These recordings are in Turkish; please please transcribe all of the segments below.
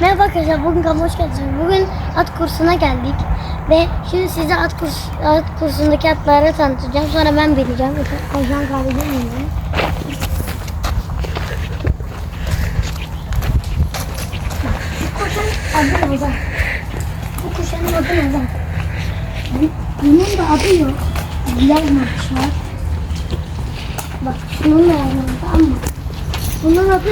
Merhaba arkadaşlar, bugün kanalıma hoş geldiniz. Bugün at kursuna geldik. Ve şimdi size at, kurs, at kursundaki atları tanıtacağım. Sonra ben bineceğim. Ajan kahvede bineceğim. Kuşun adı Ozan. Bu kuşun adı Ozan. Bu- Bunun da adı yok. Yazmamışlar. Bak şunun da yazmamış ama bunun adı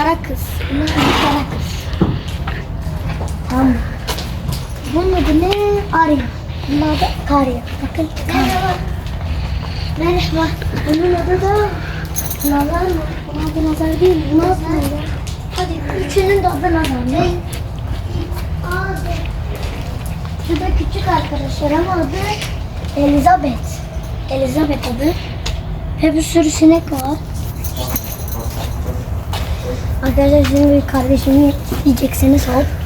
Kara kız. Bunun adı kara kız. Tamam mı? Bunun adı ne? Arya. Bunun adı Karya. Bakın Karya. Merhaba. Bunun adı da Nazar mı? Bunun adı Nazar değil. Bu Nazar ya. Hadi üçünün de adı Nazar. Ne? Şu da küçük arkadaşlar adı Elizabeth. Elizabeth adı. Ve bir sürü sinek var. Arkadaşlar şimdi kardeşimi yiyeceksiniz hop.